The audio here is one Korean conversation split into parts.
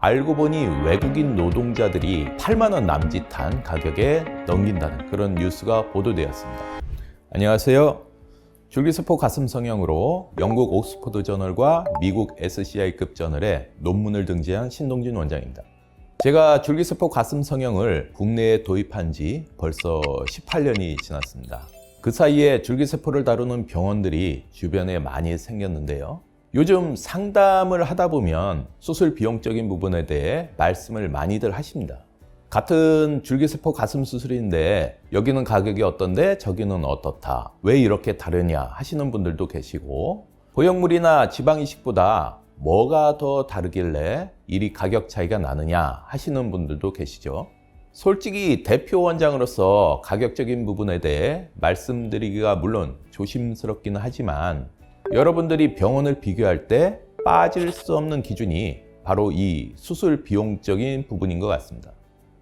알고 보니 외국인 노동자들이 8만 원 남짓한 가격에 넘긴다는 그런 뉴스가 보도되었습니다. 안녕하세요. 줄기세포 가슴 성형으로 영국 옥스퍼드 저널과 미국 SCI급 저널에 논문을 등재한 신동진 원장입니다. 제가 줄기세포 가슴 성형을 국내에 도입한 지 벌써 18년이 지났습니다. 그 사이에 줄기세포를 다루는 병원들이 주변에 많이 생겼는데요. 요즘 상담을 하다 보면 수술 비용적인 부분에 대해 말씀을 많이들 하십니다. 같은 줄기세포 가슴 수술인데 여기는 가격이 어떤데 저기는 어떻다. 왜 이렇게 다르냐 하시는 분들도 계시고 보형물이나 지방 이식보다 뭐가 더 다르길래 이리 가격 차이가 나느냐 하시는 분들도 계시죠. 솔직히 대표 원장으로서 가격적인 부분에 대해 말씀드리기가 물론 조심스럽기는 하지만 여러분들이 병원을 비교할 때 빠질 수 없는 기준이 바로 이 수술 비용적인 부분인 것 같습니다.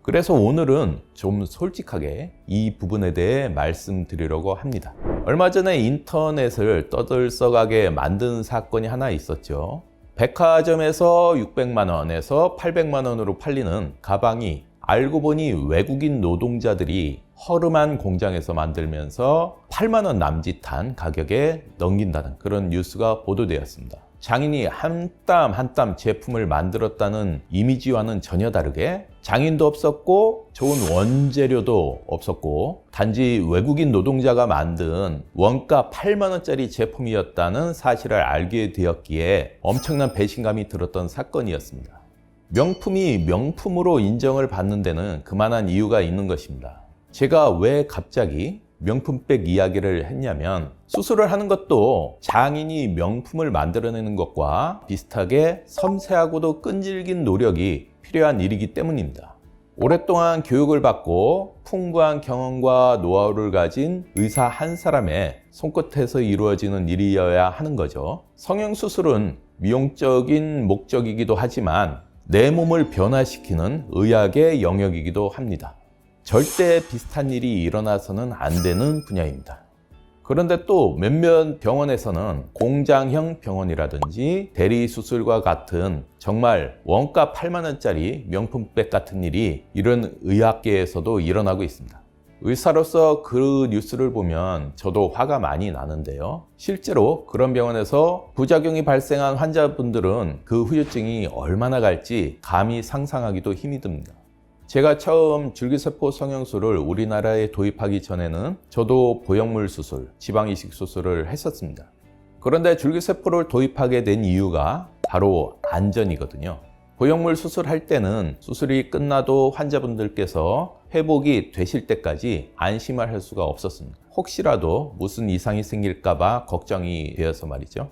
그래서 오늘은 좀 솔직하게 이 부분에 대해 말씀드리려고 합니다. 얼마 전에 인터넷을 떠들썩하게 만든 사건이 하나 있었죠. 백화점에서 600만 원에서 800만 원으로 팔리는 가방이 알고 보니 외국인 노동자들이 허름한 공장에서 만들면서 8만 원 남짓한 가격에 넘긴다는 그런 뉴스가 보도되었습니다. 장인이 한 땀 한 땀 제품을 만들었다는 이미지와는 전혀 다르게 장인도 없었고 좋은 원재료도 없었고 단지 외국인 노동자가 만든 원가 8만 원짜리 제품이었다는 사실을 알게 되었기에 엄청난 배신감이 들었던 사건이었습니다. 명품이 명품으로 인정을 받는 데는 그만한 이유가 있는 것입니다. 제가 왜 갑자기 명품백 이야기를 했냐면 수술을 하는 것도 장인이 명품을 만들어내는 것과 비슷하게 섬세하고도 끈질긴 노력이 필요한 일이기 때문입니다. 오랫동안 교육을 받고 풍부한 경험과 노하우를 가진 의사 한 사람의 손끝에서 이루어지는 일이어야 하는 거죠. 성형수술은 미용적인 목적이기도 하지만 내 몸을 변화시키는 의학의 영역이기도 합니다. 절대 비슷한 일이 일어나서는 안 되는 분야입니다. 그런데 또 몇몇 병원에서는 공장형 병원이라든지 대리수술과 같은 정말 원가 8만원짜리 명품백 같은 일이 이런 의학계에서도 일어나고 있습니다. 의사로서 그 뉴스를 보면 저도 화가 많이 나는데요. 실제로 그런 병원에서 부작용이 발생한 환자분들은 그 후유증이 얼마나 갈지 감히 상상하기도 힘이 듭니다. 제가 처음 줄기세포 성형술을 우리나라에 도입하기 전에는 저도 보형물 수술, 지방이식 수술을 했었습니다. 그런데 줄기세포를 도입하게 된 이유가 바로 안전이거든요. 보형물 수술할 때는 수술이 끝나도 환자분들께서 회복이 되실 때까지 안심을 할 수가 없었습니다. 혹시라도 무슨 이상이 생길까봐 걱정이 되어서 말이죠.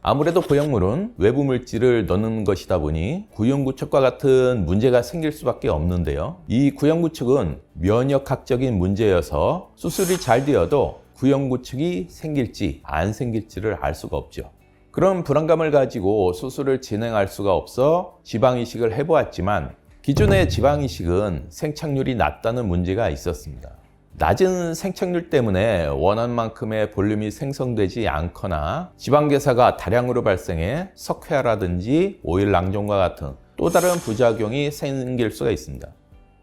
아무래도 보형물은 외부 물질을 넣는 것이다 보니 구형구축과 같은 문제가 생길 수밖에 없는데요. 이 구형구축은 면역학적인 문제여서 수술이 잘 되어도 구형구축이 생길지 안 생길지를 알 수가 없죠. 그런 불안감을 가지고 수술을 진행할 수가 없어 지방이식을 해보았지만 기존의 지방이식은 생착률이 낮다는 문제가 있었습니다. 낮은 생착률 때문에 원하는 만큼의 볼륨이 생성되지 않거나 지방계사가 다량으로 발생해 석회화라든지 오일 낭종과 같은 또 다른 부작용이 생길 수가 있습니다.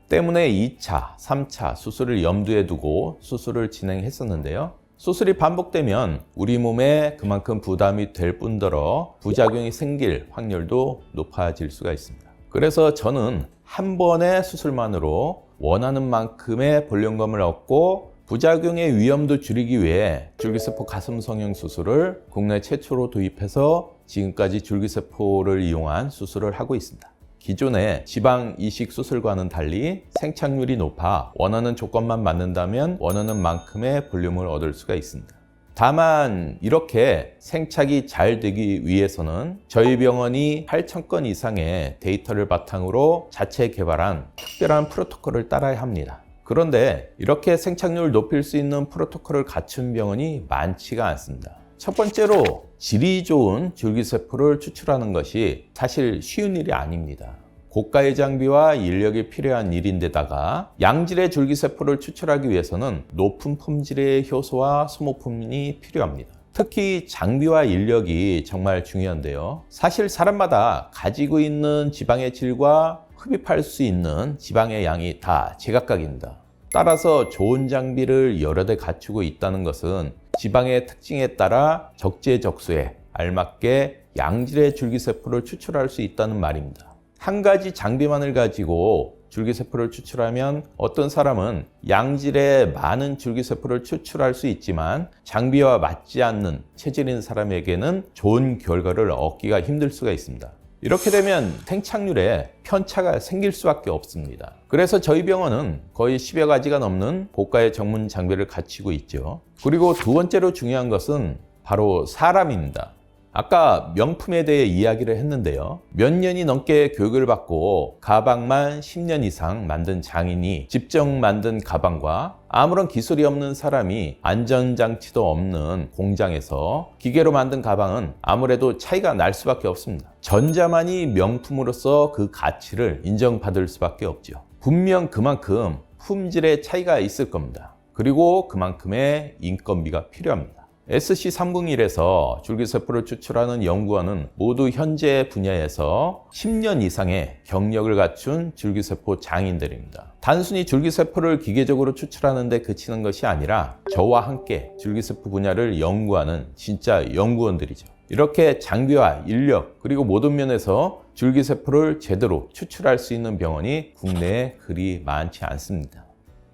때문에 2차, 3차 수술을 염두에 두고 수술을 진행했었는데요. 수술이 반복되면 우리 몸에 그만큼 부담이 될 뿐더러 부작용이 생길 확률도 높아질 수가 있습니다. 그래서 저는 한 번의 수술만으로 원하는 만큼의 볼륨감을 얻고 부작용의 위험도 줄이기 위해 줄기세포 가슴 성형 수술을 국내 최초로 도입해서 지금까지 줄기세포를 이용한 수술을 하고 있습니다. 기존의 지방 이식 수술과는 달리 생착률이 높아 원하는 조건만 맞는다면 원하는 만큼의 볼륨을 얻을 수가 있습니다. 다만 이렇게 생착이 잘 되기 위해서는 저희 병원이 8,000건 이상의 데이터를 바탕으로 자체 개발한 특별한 프로토콜을 따라야 합니다. 그런데 이렇게 생착률을 높일 수 있는 프로토콜을 갖춘 병원이 많지가 않습니다. 첫 번째로 질이 좋은 줄기세포를 추출하는 것이 사실 쉬운 일이 아닙니다. 고가의 장비와 인력이 필요한 일인데다가 양질의 줄기세포를 추출하기 위해서는 높은 품질의 효소와 소모품이 필요합니다. 특히 장비와 인력이 정말 중요한데요. 사실 사람마다 가지고 있는 지방의 질과 흡입할 수 있는 지방의 양이 다 제각각입니다. 따라서 좋은 장비를 여러 대 갖추고 있다는 것은 지방의 특징에 따라 적재적소에 알맞게 양질의 줄기세포를 추출할 수 있다는 말입니다. 한 가지 장비만을 가지고 줄기세포를 추출하면 어떤 사람은 양질의 많은 줄기세포를 추출할 수 있지만 장비와 맞지 않는 체질인 사람에게는 좋은 결과를 얻기가 힘들 수가 있습니다. 이렇게 되면 생착률에 편차가 생길 수밖에 없습니다. 그래서 저희 병원은 거의 10여 가지가 넘는 고가의 전문 장비를 갖추고 있죠. 그리고 두 번째로 중요한 것은 바로 사람입니다. 아까 명품에 대해 이야기를 했는데요. 몇 년이 넘게 교육을 받고 가방만 10년 이상 만든 장인이 직접 만든 가방과 아무런 기술이 없는 사람이 안전장치도 없는 공장에서 기계로 만든 가방은 아무래도 차이가 날 수밖에 없습니다. 전자만이 명품으로서 그 가치를 인정받을 수밖에 없죠. 분명 그만큼 품질의 차이가 있을 겁니다. 그리고 그만큼의 인건비가 필요합니다. SC301에서 줄기세포를 추출하는 연구원은 모두 현재 분야에서 10년 이상의 경력을 갖춘 줄기세포 장인들입니다. 단순히 줄기세포를 기계적으로 추출하는 데 그치는 것이 아니라 저와 함께 줄기세포 분야를 연구하는 진짜 연구원들이죠. 이렇게 장비와 인력 그리고 모든 면에서 줄기세포를 제대로 추출할 수 있는 병원이 국내에 그리 많지 않습니다.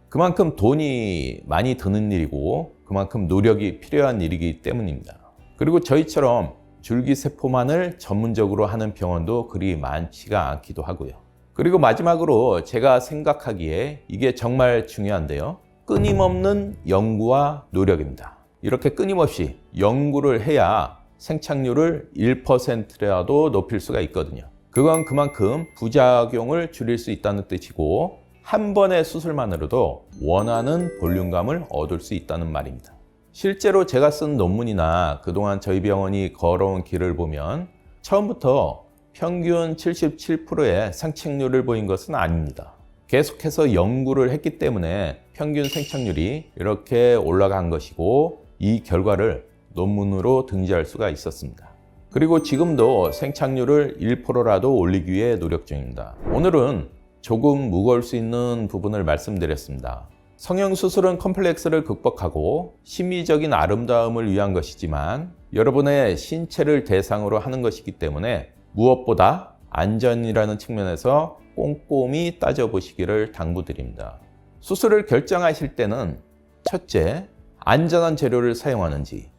그만큼 돈이 많이 드는 일이고 그만큼 노력이 필요한 일이기 때문입니다. 그리고 저희처럼 줄기세포만을 전문적으로 하는 병원도 그리 많지가 않기도 하고요. 그리고 마지막으로 제가 생각하기에 이게 정말 중요한데요. 끊임없는 연구와 노력입니다. 이렇게 끊임없이 연구를 해야 생착률을 1%라도 높일 수가 있거든요. 그건 그만큼 부작용을 줄일 수 있다는 뜻이고 한 번의 수술만으로도 원하는 볼륨감을 얻을 수 있다는 말입니다. 실제로 제가 쓴 논문이나 그동안 저희 병원이 걸어온 길을 보면 처음부터 평균 77%의 생착률을 보인 것은 아닙니다. 계속해서 연구를 했기 때문에 평균 생착률이 이렇게 올라간 것이고 이 결과를 논문으로 등재할 수가 있었습니다. 그리고 지금도 생착률을 1%라도 올리기 위해 노력 중입니다. 오늘은 조금 무거울 수 있는 부분을 말씀드렸습니다. 성형수술은 컴플렉스를 극복하고 심미적인 아름다움을 위한 것이지만 여러분의 신체를 대상으로 하는 것이기 때문에 무엇보다 안전이라는 측면에서 꼼꼼히 따져보시기를 당부드립니다. 수술을 결정하실 때는 첫째, 안전한 재료를 사용하는지,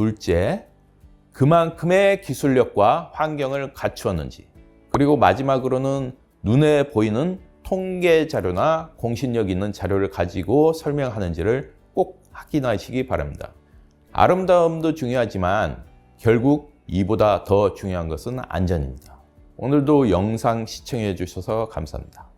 둘째, 그만큼의 기술력과 환경을 갖추었는지, 그리고 마지막으로는 눈에 보이는 통계 자료나 공신력 있는 자료를 가지고 설명하는지를 꼭 확인하시기 바랍니다. 아름다움도 중요하지만 결국 이보다 더 중요한 것은 안전입니다. 오늘도 영상 시청해 주셔서 감사합니다.